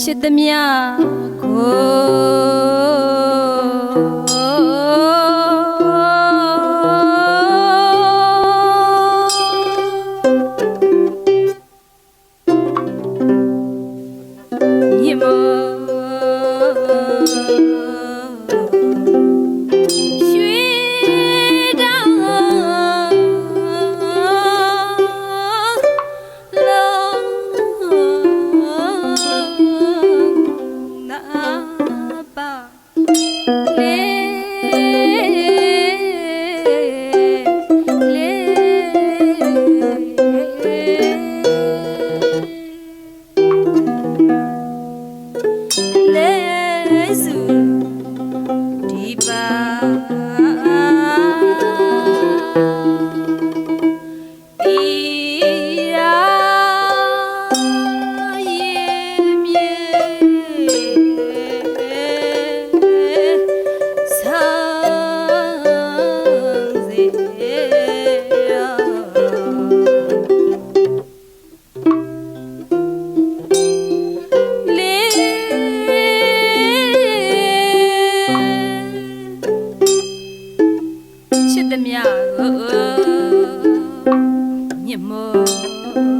ချစ်သမျှကိုမြင်မ அப்பா မြကိုမြင့်မော